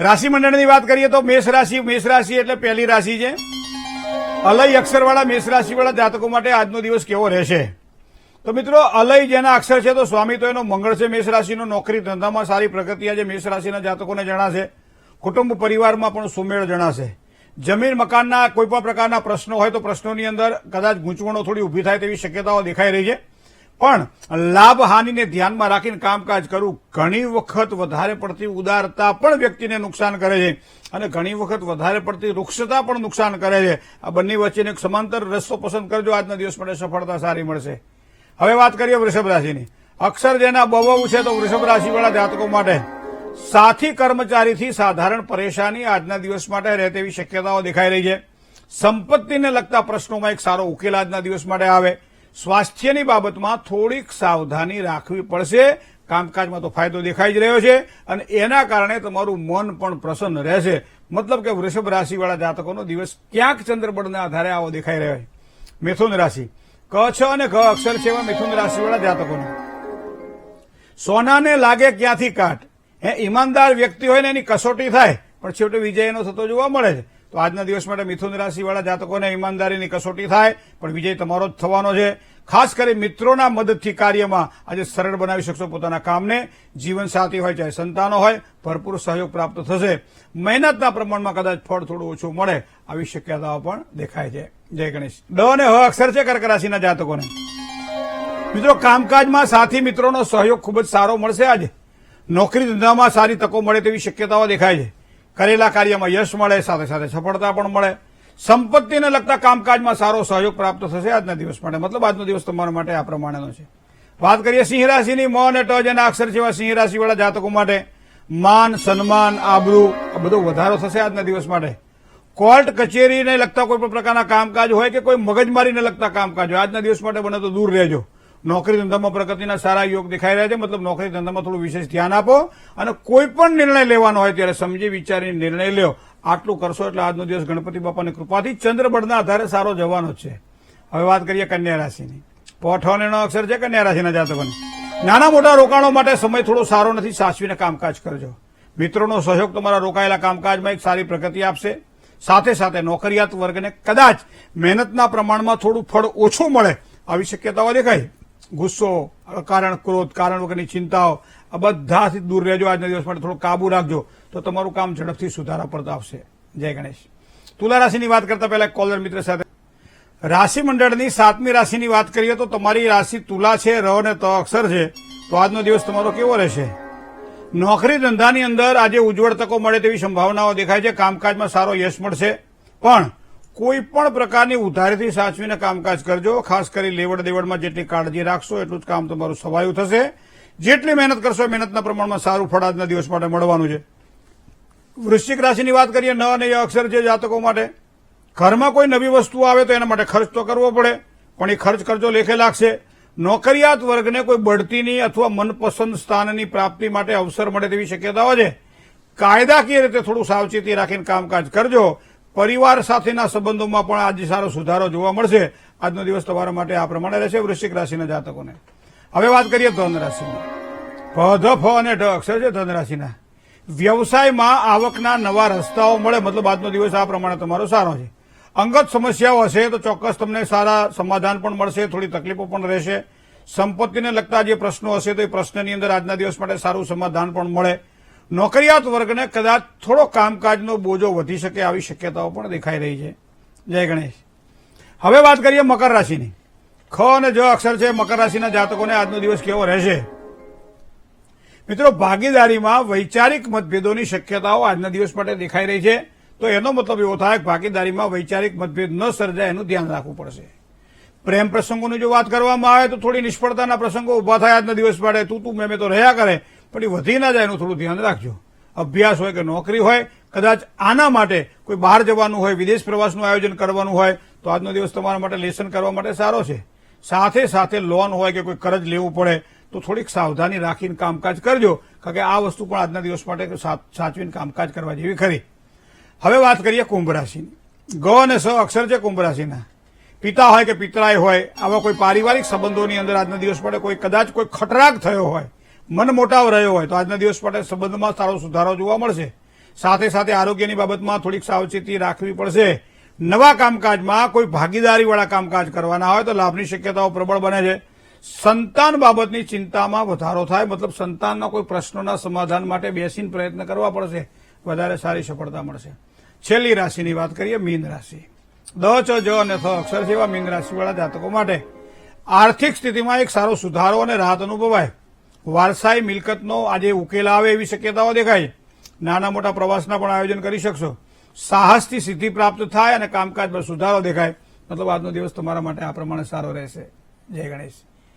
રાશિ મંડળની વાત કરીએ તો મેષ રાશિ મેષ રાશિ એટલે પહેલી રાશિ છે. અલય અક્ષરવાળા મેષ રાશિવાળા જાતકો માટે આજનો દિવસ કેવો રહેશે? તો મિત્રો, અલય જેના અક્ષર છે તો સ્વામી તો એનો મંગળ છે, મેષ રાશિનો નોકરી ધંધામાં સારી પ્રગતિ આજે મેષ રાશિના જાતકોને જણાશે. કુટુંબ પરિવારમાં પણ સુમેળ જણાશે. જમીન મકાનના કોઈપણ પ્રકારના પ્રશ્નો હોય તો પ્રશ્નોની અંદર કદાચ ગૂંચવણો થોડી ઊભી થાય તેવી શક્યતાઓ દેખાઈ રહી છે. પણ લાભ હાનિને ધ્યાનમાં રાખીને કામકાજ કરવું ઘણી વખત વધારે પડતી ઉદારતા પણ વ્યક્તિને નુકસાન કરે છે અને ઘણી વખત વધારે પડતી વૃક્ષતા પણ નુકસાન કરે છે. આ બંને વચ્ચેનો એક સમાંતર રસ્તો પસંદ કરજો. આજના દિવસ માટે સફળતા સારી મળશે. હવે વાત કરીએ વૃષભ રાશિની. અક્ષર જેના બહુ છે તો વૃષભ રાશિવાળા જાતકો માટે. સાથી કર્મચારીથી સાધારણ પરેશાની આજના દિવસ માટે રહે તેવી શક્યતાઓ દેખાઈ રહી છે. સંપત્તિને લગતા પ્રશ્નોમાં એક સારો ઉકેલ આજના દિવસ માટે આવે. સ્વાસ્થ્યની બાબતમાં થોડીક સાવધાની રાખવી પડશે. કામકાજમાં તો ફાયદો દેખાઈ જ રહ્યો છે અને એના કારણે તમારું મન પણ પ્રસન્ન રહેશે. મતલબ કે વૃષભ રાશિવાળા જાતકોનો દિવસ ક્યાંક ચંદ્રબળના આધારે આવો દેખાઈ રહ્યો છે. મિથુન રાશિ. ક, છ અને ક અક્ષર છે એવા મિથુન રાશિવાળા જાતકોનો. સોનાને લાગે ક્યાંથી કાટ? એ ઈમાનદાર વ્યક્તિ હોય ને એની કસોટી થાય, પણ છેવટે વિજય એનો થતો જોવા મળે છે. તો આજના દિવસ માટે મિથુન રાશિવાળા જાતકોને ઈમાનદારીની કસોટી થાય, પણ વિજય તમારો જ થવાનો છે. ખાસ કરી મિત્રોના મદદથી કાર્યમાં આજે સરળ બનાવી શકશો પોતાના કામને. જીવનસાથી હોય, ચાહે સંતાનો હોય, ભરપૂર સહયોગ પ્રાપ્ત થશે. મહેનતના પ્રમાણમાં કદાચ ફળ થોડું ઓછું મળે, આવી શક્યતાઓ પણ દેખાય છે. જય ગણેશ. ડ અને હ અક્ષર છે કર્ક રાશિના જાતકોને. મિત્રો, કામકાજમાં સાથી મિત્રોનો સહયોગ ખૂબ જ સારો મળશે આજે. નોકરી ધંધામાં સારી તકો મળે તેવી શક્યતાઓ દેખાય છે. કરેલા કાર્યમાં યશ મળે, સાથે સાથે સફળતા પણ મળે. સંપત્તિને લગતા કામકાજમાં સારો સહયોગ પ્રાપ્ત થશે આજના દિવસ માટે. મતલબ આજનો દિવસ તમારા માટે આ પ્રમાણેનો છે. વાત કરીએ સિંહ રાશિની મ અને ટજ અને અક્ષર જેવા સિંહ રાશિવાળા જાતકો માટે માન, સન્માન, આબરૂ, આ બધો વધારો થશે આજના દિવસ માટે. કોર્ટ કચેરીને લગતા કોઈ પણ પ્રકારના કામકાજ હોય કે કોઈ મગજમારીને લગતા કામકાજ હોય, આજના દિવસ માટે બને તો દૂર રહેજો. નોકરી ધંધામાં પ્રગતિના સારા યોગ દેખાઈ રહ્યા છે. મતલબ નોકરી ધંધામાં થોડું વિશેષ ધ્યાન આપો અને કોઈ પણ નિર્ણય લેવાનો હોય ત્યારે સમજી વિચારીને નિર્ણય લ્યો. આટલું કરશો એટલે આજનો દિવસ ગણપતિ બાપાની કૃપાથી ચંદ્રબળના આધારે સારો જવાનો છે. હવે વાત કરીએ કન્યા રાશિની. પોઠવાનો અક્ષર છે કન્યા રાશિના જાતકોને. નાના મોટા રોકાણો માટે સમય થોડો સારો નથી, સાચવીને કામકાજ કરજો. મિત્રોનો સહયોગ તમારા રોકાયેલા કામકાજમાં એક સારી પ્રગતિ આપશે. સાથે સાથે નોકરિયાત વર્ગને કદાચ મહેનતના પ્રમાણમાં થોડું ફળ ઓછું મળે, આવી શક્યતાઓ દેખાય. ગુસ્સો કારણ ક્રોધ, કારણ વગરની ચિંતાઓ, આ બધાથી દૂર રહેજો આજના દિવસ માટે, થોડું કાબુ રાખજો, તો તમારું કામ ઝડપથી સુધારા પડતા આવશે. જય ગણેશ. તુલા રાશિની વાત કરતા પહેલા કોલર મિત્ર સાથે. રાશિ મંડળની સાતમી રાશિની વાત કરીએ તો તમારી રાશિ તુલા છે, ર અને ત અક્ષર છે, તો આજનો દિવસ તમારો કેવો રહેશે? નોકરી ધંધાની અંદર આજે ઉજ્જવળ તકો મળે તેવી સંભાવનાઓ દેખાય છે, કામકાજમાં સારો યશ મળશે, પણ કોઈ પણ પ્રકારની ઉધારીથી સાચવીને કામકાજ કરજો. ખાસ કરી લેવડ દેવડમાં જેટલી કાળજી રાખશો, એટલું જ કામ તમારું સવાયું થશે. જેટલી મહેનત કરશો મહેનતના પ્રમાણમાં સારું ફળ આજના દિવસ માટે મળવાનું છે. વૃશ્ચિક રાશિની વાત કરીએ, ન અને અક્ષર છે જાતકો માટે. ઘરમાં કોઈ નવી વસ્તુ આવે તો એના માટે ખર્ચ તો કરવો પડે, પણ એ ખર્ચ કરજો, લેખે લાગશે. નોકરિયાત વર્ગને કોઈ બઢતીની અથવા મનપસંદ સ્થાનની પ્રાપ્તિ માટે અવસર મળે તેવી શક્યતાઓ છે. કાયદાકીય રીતે થોડું સાવચેતી રાખીને કામકાજ કરજો. પરિવાર સાથેના સંબંધોમાં પણ આજે સારો સુધારો જોવા મળશે. આજનો દિવસ તમારા માટે આ પ્રમાણે રહેશે વૃશ્ચિક રાશિના જાતકોને. હવે વાત કરીએ ધન રાશિની પ ધ ફ અને ઢ અક્ષર છે ધન રાશિના વ્યવસાયમાં આવકના નવા રસ્તાઓ મળે, મતલબ આજનો દિવસ આ પ્રમાણે તમારો સારો છે. અંગત સમસ્યાઓ હશે તો ચોક્કસ તમને સારા સમાધાન પણ મળશે, થોડી તકલીફો પણ રહેશે. સંપત્તિને લગતા જે પ્રશ્નો હશે તો એ પ્રશ્નની અંદર આજના દિવસ માટે સારું સમાધાન પણ મળે. નોકરિયાત વર્ગને કદાચ થોડો કામકાજનો બોજો વધી શકે આવી શક્યતાઓ પણ દેખાઈ રહી છે. જય ગણેશ. હવે વાત કરીએ મકર રાશિની. ખ અને જ અક્ષર છે મકર રાશિના જાતકોને આજનો દિવસ કેવો રહેશે? મિત્રો, ભાગીદારીમાં વૈચારિક મતભેદોની શક્યતાઓ આજના દિવસ માટે દેખાઈ રહી છે. તો એનો મતલબ એવો થાય કે ભાગીદારીમાં વૈચારિક મતભેદ ન સર્જાય એનું ધ્યાન રાખવું પડશે. પ્રેમ પ્રસંગોની જો વાત કરવામાં આવે તો થોડી નિષ્ફળતાના પ્રસંગો ઊભા થાય આજના દિવસ માટે. તું તું મેં તો રહ્યા કરે. પણ એ વધી ના જાય એનું થોડું ધ્યાન રાખજો. અભ્યાસ હોય કે નોકરી હોય, કદાચ આના માટે કોઈ બહાર જવાનું હોય, વિદેશ પ્રવાસનું આયોજન કરવાનું હોય, તો આજનો દિવસ તમારા માટે લેસન કરવા માટે સારો છે. સાથે સાથે લોન હોય કે કોઈ કરજ લેવું પડે, તો થોડીક સાવધાની રાખીને કામકાજ કરજો, કારણ કે આ વસ્તુ પણ આજના દિવસ માટે સાચવીને કામકાજ કરવા જેવી ખરી. હવે વાત કરીએ કુંભ રાશિની. ગ અને સ અક્ષર છે કુંભ રાશિના. પિતા હોય કે પિતરાય હોય, આવા કોઈ પારિવારિક સંબંધોની અંદર આજના દિવસ માટે કોઈ કદાચ કોઈ ખટરાગ થયો હોય મન મોટાવ રહ્યો હોય તો આજના દિવસ માટે સંબંધમાં સારો સુધારો જોવા મળશે. સાથે સાથે આરોગ્યની બાબતમાં થોડીક સાવચેતી રાખવી પડશે. નવા કામકાજમાં કોઈ ભાગીદારીવાળા કામકાજ કરવાના હોય તો લાભની શક્યતાઓ પ્રબળ બને છે. સંતાન બાબતની ચિંતામાં વધારો થાય, મતલબ સંતાનના કોઈ પ્રશ્નોના સમાધાન માટે બેસીને પ્રયત્ન કરવા પડશે. વધારે સારી સફળતા મળશે. છેલ્લી રાશિની વાત કરીએ, મીન રાશિ. દ, ચ, જ અને થ અક્ષર જેવા મીન રાશિવાળા જાતકો માટે આર્થિક સ્થિતિમાં એક સારો સુધારો અને રાહત અનુભવાય. વારસાઈ મિલકતનો આજે ઉકેલ આવે એવી શક્યતાઓ દેખાય. નાના મોટા પ્રવાસના પણ આયોજન કરી શકશો. સાહસથી સિદ્ધિ પ્રાપ્ત થાય અને કામકાજમાં સુધારો દેખાય. મતલબ આજનો દિવસ તમારા માટે આ પ્રમાણે સારો રહેશે. જય ગણેશ.